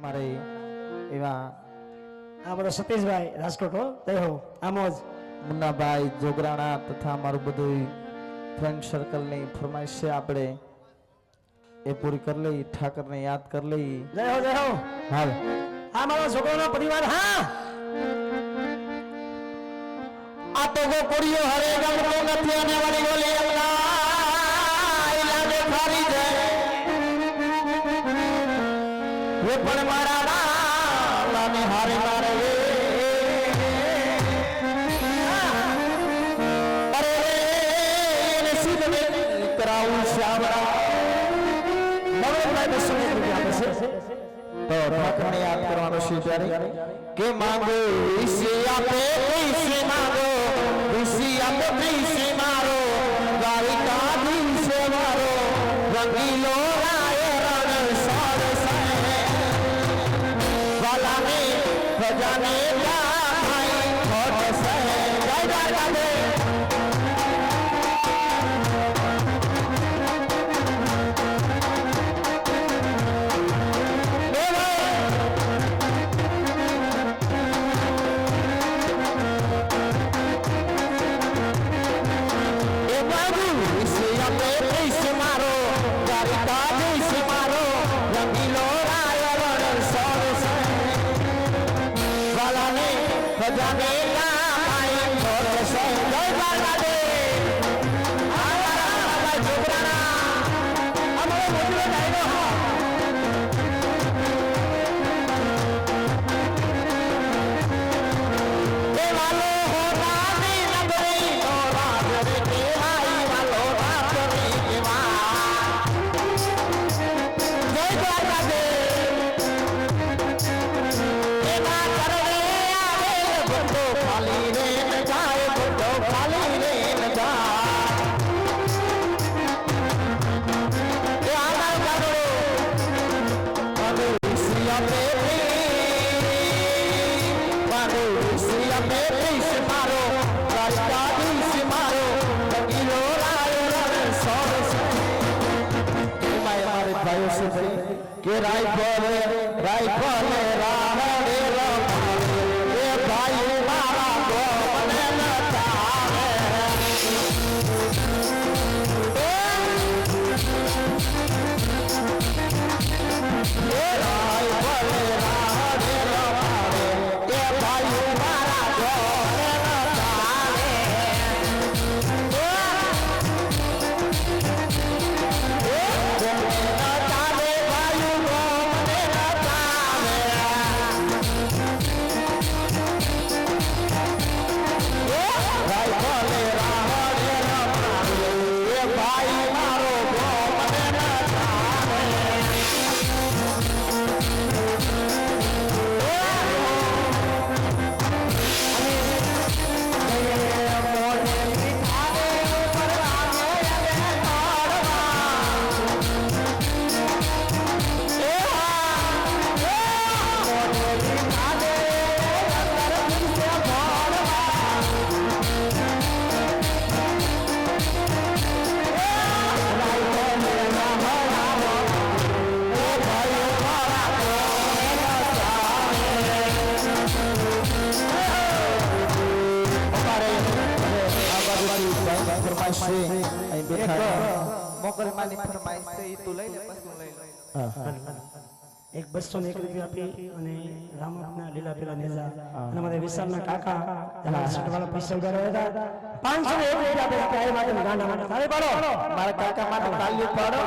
અમારે એવા આ બધો સતીશભાઈ રાજકોટ હો જય હો આમોજ મુન્નાભાઈ જોગરાણા તથા અમારું બધું ફ્રેન્ડ સર્કલની ફરમાઈશ છે આપણે એ પૂરી કરી લઈ ઠાકરને યાદ કરી લઈ જય હો જય હો હાલ આ મારો છોકરાનો પરિવાર હા આ તો ગોકુળિયો હરે ગમતો નથી અને વાળી બોલી પણ મારા રામે હારે મારે. અરે સીધે કરાવું શ્યામરા નવરભાઈ બસો એક યાદ કરવાનો કે માંગો અમારે ભાઈઓ છે ભાઈ કે રાયફલ રાયફલ રાવણે રમાડે અને અમારા વિશાલના કાકા જેના સટવાળા પૈસા ઉધાર હતા. પાંચસો ને એક રૂપિયા આપે છે માટે ગાંડા માટે. તારે પાડો. મારા કાકા માટે તાલી પાડો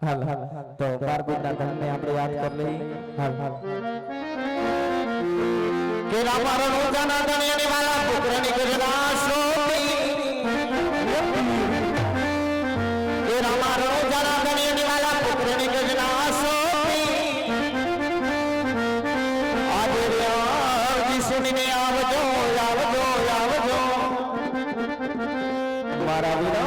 હાલ હાલ. તો બારબીના ધનને આપણે યાદ કરી લઈએ. હાલ હાલ. કે રામારો રોજાના ધન એને વાલા પુત્રની ગજના મારા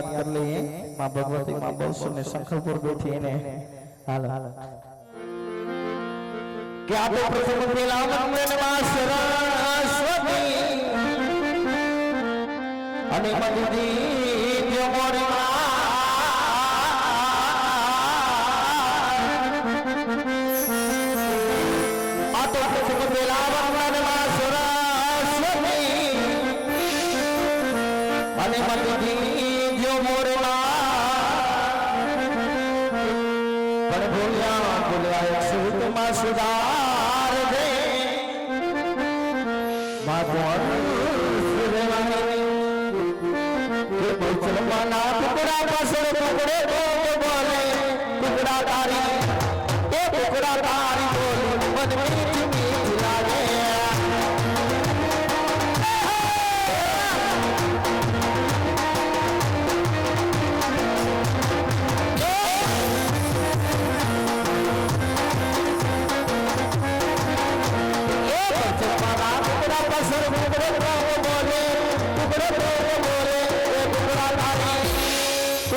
યાદ કરી લઈએ માં ભગવતી, માં બહુસુર ને શંખલપુર બેઠી એને. હાલ હાલ. કે આ તો પ્રથમ પેલા મંદિરમાં સરસ્વતી. અને મદદી જો મોરે આ તો પ્રથમ પેલા મંદિરમાં સરસ્વતી. અને મદદી જો મોરણા પણ ભૂલ્યા ભૂલ્યા સુતમાં સુધાર દે. કે મુસલમાના ટુકડા પાછળ ટુકડે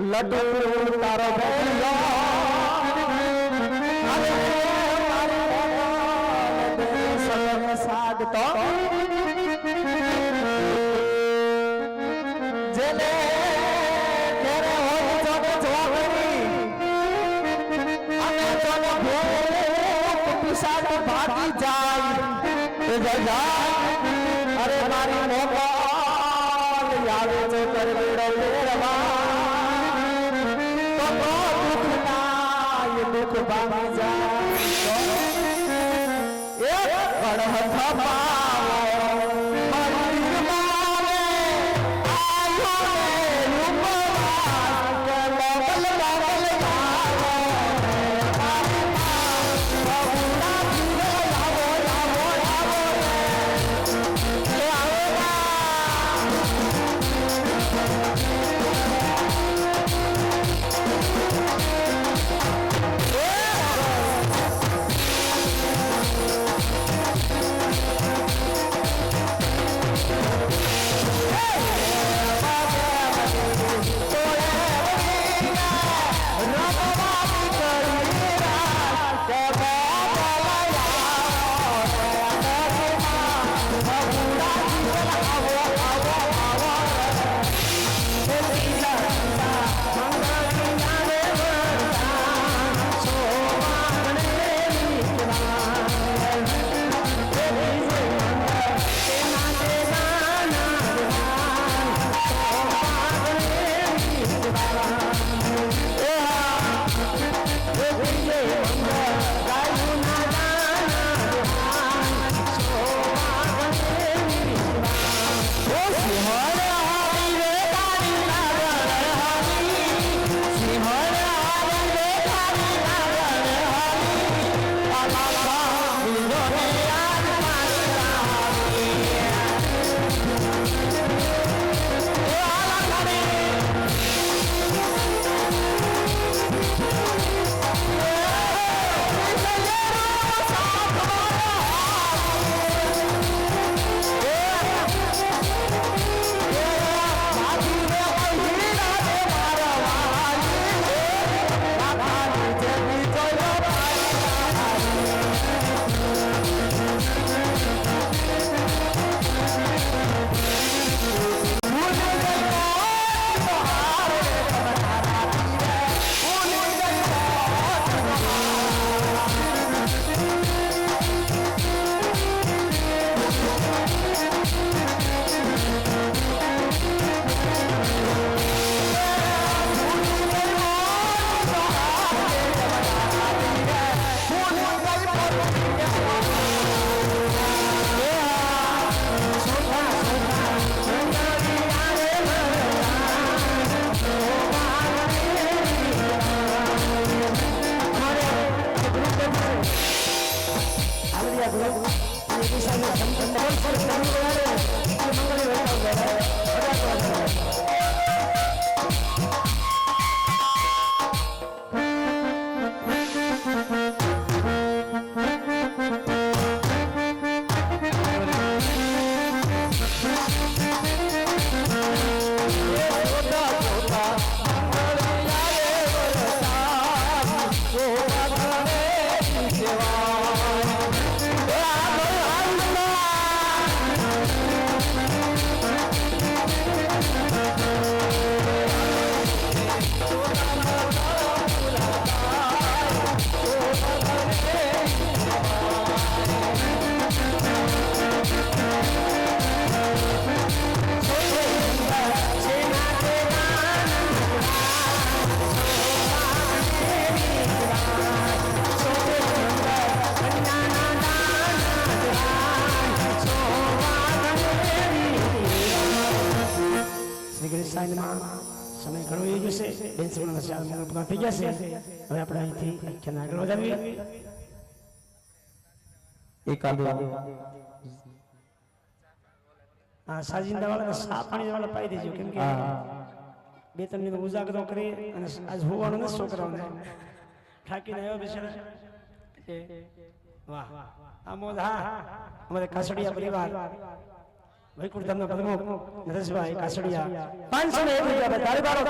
લડુ તારો ભૈયા અરે મારી સાદ તો જેને ઘેરે હોય જોડે જોગણી અને જોને ભૂખ પિશાચ ભાગી જાય પૂરા થઈ જશે. હવે આપણે અહીંથી આગળ વધારવી એકાદું આ સાજિંદા વાળા સા પાણી વાળા પાઈ દેજો કેમ કે બે ત્રણ ઉજાગરો કરી અને આજ હોવાનું નથી છોકરાઓને. થાકીને આવ્યો બિચારા વાહ. આ મોજ હા. અમારે કાસડિયા પરિવાર. વૈકુંઠ પ્રમુખ નરેશભાઈ કાસડિયા. પાંચસો ને એક રૂપિયા આપે. તાળી પાડો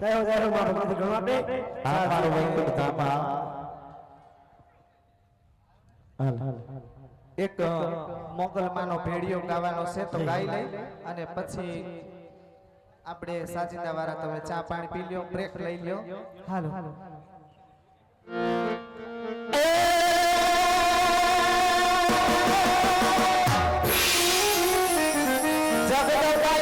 જય જય હો મા ભગવતી ઘણું આપે. હા મારું વૈકુંઠ હાલ હાલ. એક મોગલમાનો ભેડિયો ગાવાનો છે તો ગાઈ લઈ અને પછી આપણે સાજિંદા વાળા તમે ચા પાણી પી લ્યો બ્રેક લઈ લ્યો. હાલો. જગદગાઈ મારું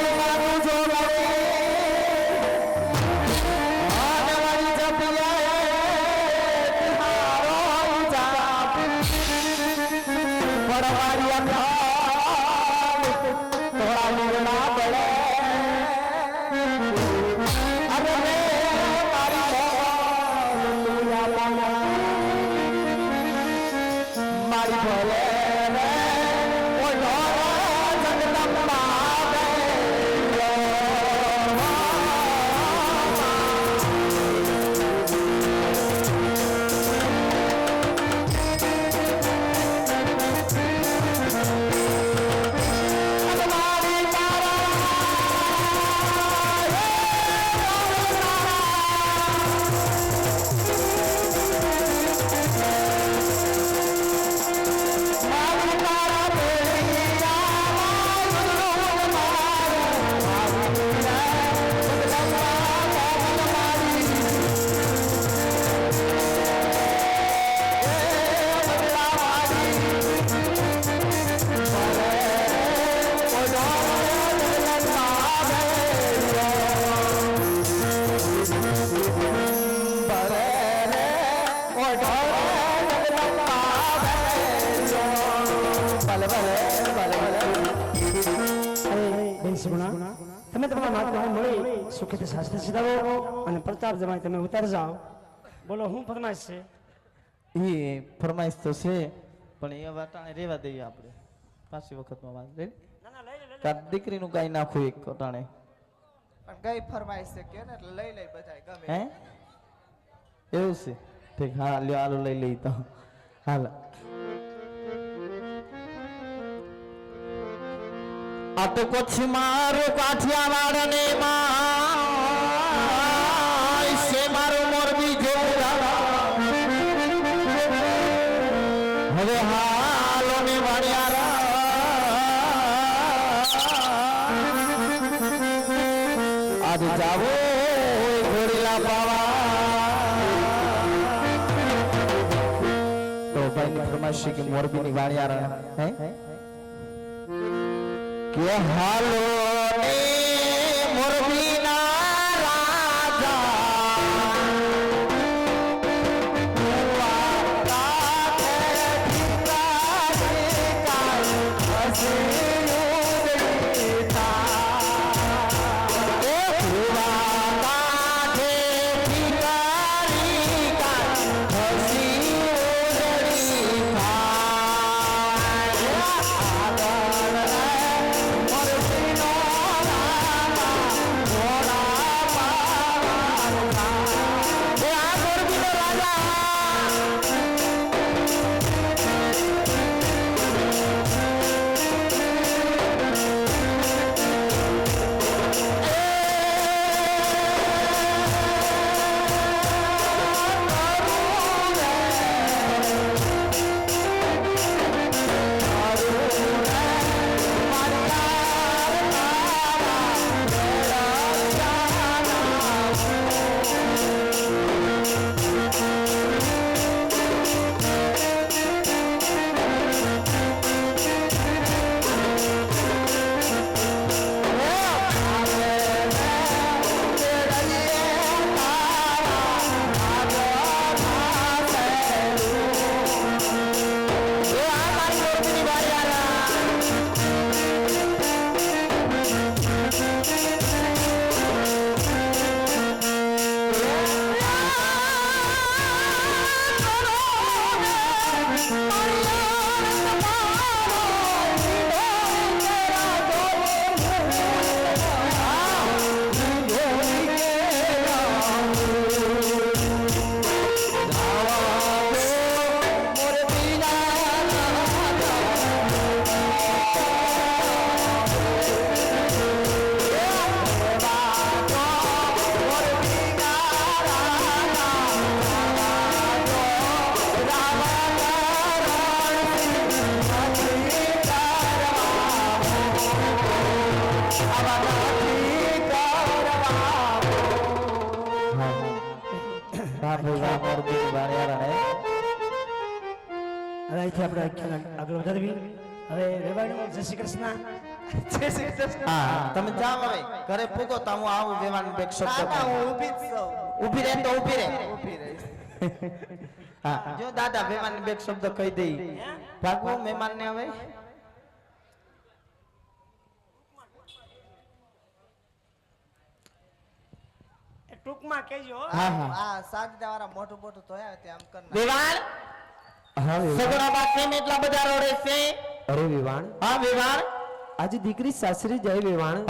પ્રતાપ જમાય તમે ઉતાર જાઓ બોલો શું ફરમાઈશ છે એ ફરમાઈશ તો છે પણ એ વાટાણે રેવા દઈએ આપણે પાછી વખતમાં વાત રે દીકરીનું કાંઈ નાખું એક વટાણે પણ ગઈ ફરમાઈશ છે કે એટલે લઈ લઈ બધાય ગમે હે એવું છે ઠીક હા લ્યો આલો લઈ લઈ તો હાલ આ તો કચ્છ મારું કાઠિયાવાડ ને માં ભાઈ ફરમાશી કે મોરબી ની વાણિયારા હે? કે હાલો ઘરે પૂગો તો હું આવું વિમાન બેક શબ્દ ઊભી જ છું. ઊભી રહે તો ઊભી રહે. ઊભી રહીશ. હા જો દાદા મહેમાન બેક શબ્દ કહી દઈ. ભાગવો મહેમાન ને હવે ટૂંકમાં કહેજો. હા હા. આ વાળા મોટું મોટું ધોયા તે આમ. વેવાણ? હા સગડા એટલા બધા રોડે છે? અરે વિવાણ. હા વેવાણ? આજે દીકરી સાસરી જાય વેવાણ.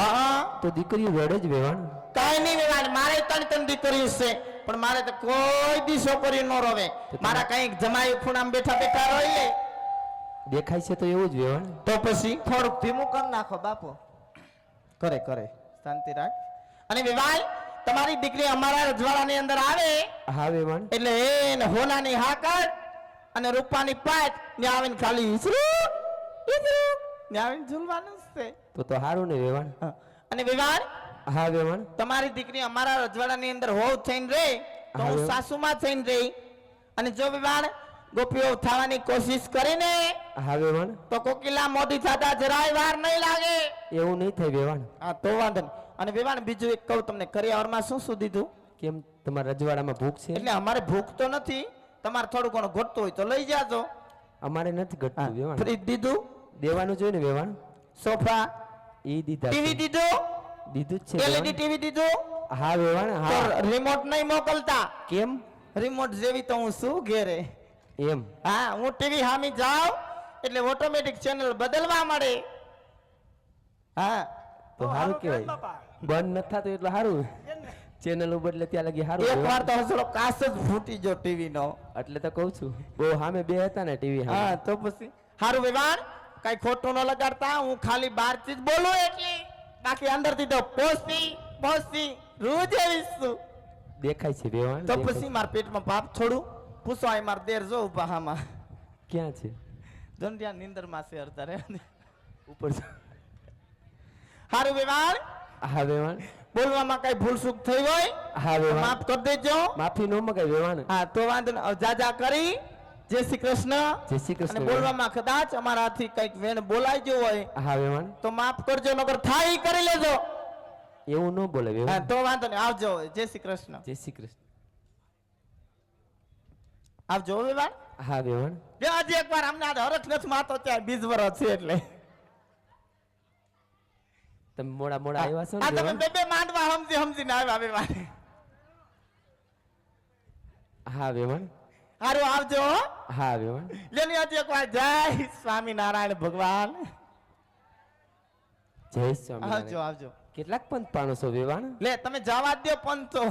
તો દીકરી વડે જ વેવાણ. કાઈ નહીં વેવાણ મારે ત્રણ ત્રણ દીકરીઓ છે. પણ મારે તો કોઈ દી છોકરી ન રોવે. મારા કંઈક જમાઈ ખૂણામાં બેઠા બેઠા રોઈ લે. દેખાય છે તો એવું જ વેવાણ. તો પછી? થોડુંક ધીમું કર નાખો બાપુ. કરે કરે. શાંતિ રાખ. અને વિવાહ તમારી દીકરી અમારા રજવાડાની અંદર આવે. હા વેવાણ. એટલે એને હોનાની હાકડ અને રૂપાની પાટ ને આવીને ખાલી ઈસરું, ઈસરું, ને આવીને ઝૂલવાનું જ છે. તો તો સારું ને વેવાણ? અને વિવાહ હા વિવાણ. તમારી દીકરી અમારા રજવાડાની અંદર હોવ થઈને રે તો હું. સાસુમાં થઈને રહી. અને જો વિવાણ ગોપીઓ થવાની કોશિશ કરીને હા વેવાણ. તો કોકિલા મોદી થતા જરાય વાર નહીં લાગે. એવું નહીં થાય વેવાણ. હા તો વાંધો અને વેવાણ બીજું એક કહું તમને કરિયાવરમાં શું શું દીધું? કેમ તમારા રજવાડામાં ભૂખ છે? એટલે અમારે ભૂખ તો નથી તમારે થોડું ઘણું ઘટતું હોય તો લઈ જાજો. અમારે નથી ઘટતું વિવાણ. ફ્રીજ દીધું? દેવાનું જોઈએ ને વેવાણ? સોફા. એ દીધા ટીવી દીધો? દીધું જ છે એલઈડી ટીવી દીધું? હા વેવાણ હા. રિમોટ નહીં મોકલતા. કેમ? રિમોટ જેવી તો હું શું ઘેરે? એમ. હા હું ટીવી હામી જાઉં એટલે ઓટોમેટિક ચેનલ બદલવા મળે. હા. તો સારું કહેવાય. બંધ નથી થતું એટલે સારું ચેનલ બદલે ત્યાં લગી સારું એક વાર વિવાણ. તો હસડો કાસ જ ફૂટી ગયો ટીવી નો એટલે તો કહું છું. બહુ સામે બે હતા ને ટીવી હા તો પછી. સારું વિવાન કઈ ખોટું ન લગાડતા હું ખાલી બહારથી જ બોલું એટલે. બાકી અંદરથી તો પોસી પોસી રોજ આવીશું. દેખાય છે વેવાણ તો પછી મારા પેટમાં પાપ છોડું પૂછો આય માર દેર જો ઉપાહામાં ક્યાં છે? દંડિયા નીંદરમાં છે અડધા ઉપર. હારું વિવાન હા વેવાણ બોલવામાં કઈ ભૂલ સુખ થઈ હોય? હા વેવાણ માફ કરી દેજો. માફી નો મગાય વેવાણ હા તો વાંધો જાજા કરી. જય શ્રી કૃષ્ણ. જય શ્રી કૃષ્ણ બોલવામાં કદાચ અમારાથી કંઈક વેણ બોલાઈ ગયો હોય. હા વેવાણ તો માફ કરજો નગર થાય કરી લેજો. એવું ન બોલે હા તો વાંધો નહીં. આવજો જય શ્રી કૃષ્ણ. જય શ્રી કૃષ્ણ. આવજો વેવાણ હા વેવાણ બે હજી એકવાર અમને આજે હરખ નથી માતો ત્યાં બીજ વરસ છે એટલે. તમે મોડા મોડા આવ્યા છો ને તમે બે બે માંડવા સમજી સમજીને આવ્યા વેવાણ હા વેવાણ હારું આવજો હારું લેની જય સ્વામિનારાયણ ભગવાન. જય આવજો સ્વામી આવજો. કેટલાક પંથ છો વેવાણ? લે તમે જવા દો પંચો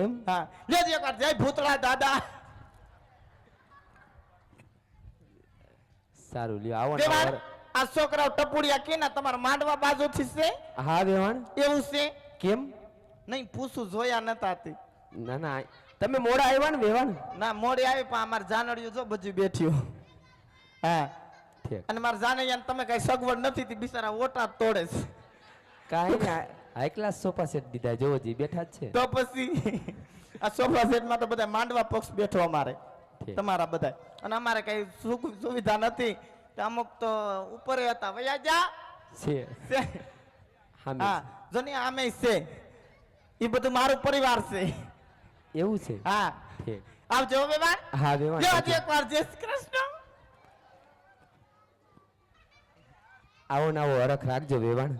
એમ? હા. લેજી એકવાર જય ભૂતળા દાદા. સારું લ્યો આવો ને આ છોકરાઓ ટપુડિયા કે ના તમારા માંડવા બાજુથી છે? હા વેવાણ? એવું છે? કેમ? નહીં પૂછું જોયા નતા ના ના તમે મોડા આવ્યા ને વેવાણ? ના મોડે આવી પણ અમારે જાનડિયું જો બધું બેઠ્યું. હા ઠીક. અને મારા જાનૈયાને તમે કઈ સગવડ નથી તે બિચારા ઓટા તોડે છે. કાંઈ ના હાઈ ક્લાસ સોફા સેટ દીધા જોવો જી બેઠા જ છે. તો પછી આ સોફા સેટમાં તો બધા માંડવા પક્ષ બેઠો અમારે તમારા બધા. અને અમારે કઈ સુવિધા નથી તો અમુક તો ઉપર હતા વયા જા. છે. હા જો ને આમે છે. એ બધું મારું પરિવાર છે. એવું છે? હા. આવ આવજો વેવાણ હા વેવાણ જો આજે એકવાર. જય શ્રી કૃષ્ણ. આવો નવો હરખ રાખજો વેવાણ